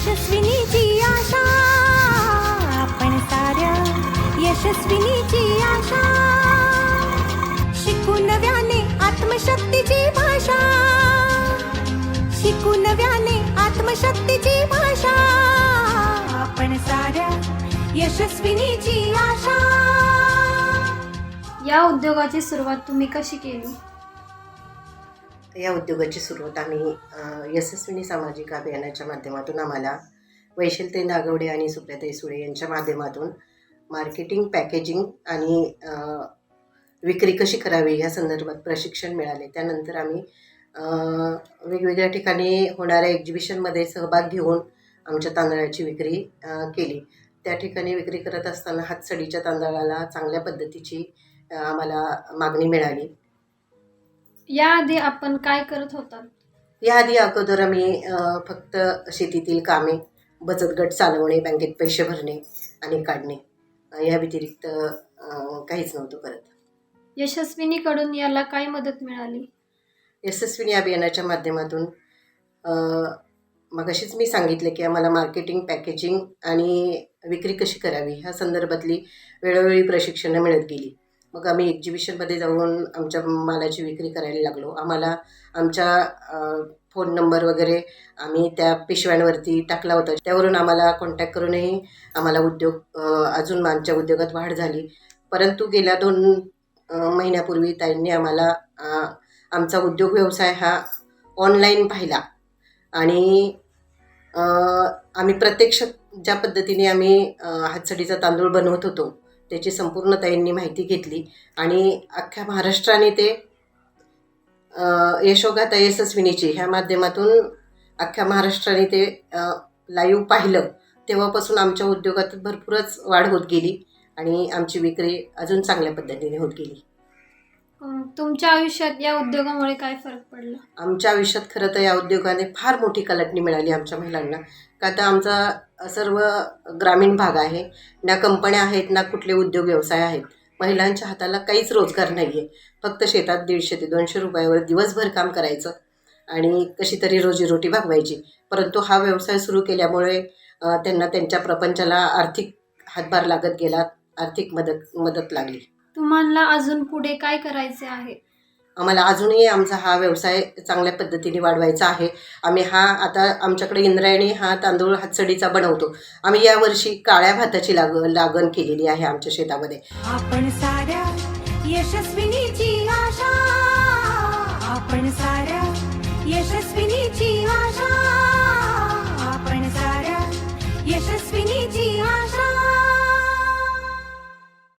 यशस्विनीची आशा. आपण साऱ्या यशस्विनीची आशा. शिकू नव्याने आत्मशक्तीची भाषा. शिकू नव्याने आत्मशक्तीची भाषा. आपण साऱ्या यशस्विनीची आशा. या उद्योगाची सुरुवात तुम्ही कशी केली? या उद्योगाची सुरुवात आम्ही यशस्विनी सामाजिक अभियानाच्या माध्यमातून आम्हाला वैशलते नागवडे आणि सुप्रियाताई सुळे यांच्या माध्यमातून मार्केटिंग पॅकेजिंग आणि विक्री कशी करावी या संदर्भात प्रशिक्षण मिळाले. त्यानंतर आम्ही वेगवेगळ्या ठिकाणी होणाऱ्या एक्झिबिशनमध्ये सहभाग घेऊन आमच्या तांदळाची विक्री केली. त्या ठिकाणी विक्री करत असताना हातसडीच्या तांदळाला चांगल्या पद्धतीची आम्हाला मागणी मिळाली. याआधी आपण काय करत होतात? याआधी अगोदर आम्ही फक्त शेतीतील कामे बचत गट चालवणे बँकेत पैसे भरणे आणि काढणे या व्यतिरिक्त काहीच नव्हतं करत. यशस्विनीकडून याला काय मदत मिळाली? यशस्विनी अभियानाच्या माध्यमातून मगाशीच मी सांगितलं की आम्हाला मार्केटिंग पॅकेजिंग आणि विक्री कशी करावी ह्या संदर्भातली वेळोवेळी प्रशिक्षणं मिळत गेली. मग आम्ही एक्झिबिशनमध्ये जाऊन आमच्या मालाची विक्री करायला लागलो. आम्हाला आमच्या फोन नंबर वगैरे आम्ही त्या पिशव्यांवरती टाकला होता. त्यावरून आम्हाला कॉन्टॅक्ट करूनही आम्हाला उद्योग अजून आमच्या उद्योगात वाढ झाली. परंतु गेल्या दोन महिन्यापूर्वी ताईंनी आम्हाला आमचा उद्योग व्यवसाय हा ऑनलाईन पाहिला. आणि आम्ही प्रत्यक्ष ज्या पद्धतीने आम्ही हातसडीचा तांदूळ बनवत होतो त्याची संपूर्ण ताईंनी माहिती घेतली. आणि अख्ख्या महाराष्ट्राने ते यशोगाता यशोगाथा यशस्विनीची ह्या माध्यमातून अख्ख्या महाराष्ट्राने ते लाईव्ह पाहिलं. तेव्हापासून आमच्या उद्योगात भरपूरच वाढ होत गेली आणि आमची विक्री अजून चांगल्या पद्धतीने होत गेली. तुमच्या आयुष्यात या उद्योगामुळे काय फरक पडला? आमच्या आयुष्यात खरं तर या उद्योगाने फार मोठी कलाटणी मिळाली आमच्या महिलांना. का तर आमचा सर्व ग्रामीण भाग आहे. ना कंपन्या आहेत ना कुठले उद्योग व्यवसाय आहेत. महिलांच्या हाताला काहीच रोजगार नाही आहे फक्त शेतात दीडशे ते दोनशे रुपयावर दिवसभर काम करायचं आणि कशी तरी रोजीरोटी भागवायची. परंतु हा व्यवसाय सुरू केल्यामुळे त्यांना त्यांच्या प्रपंचाला आर्थिक हातभार लागत गेला आर्थिक मदत मदत लागली. तुम्हाला अजून पुढे काय करायचे आहे? आम्हाला अजूनही आमचा हा व्यवसाय चांगल्या पद्धतीने वाढवायचा आहे. आम्ही हा आता आमच्याकडे इंद्रायणी हा तांदूळ हातसडीचा बनवतो. आम्ही यावर्षी काळ्या भाताची लाग लागण केलेली आहे आमच्या शेतामध्ये. आपण साऱ्या यशस्विनीची आशा. आपण साऱ्या यशस्विनीची आशा.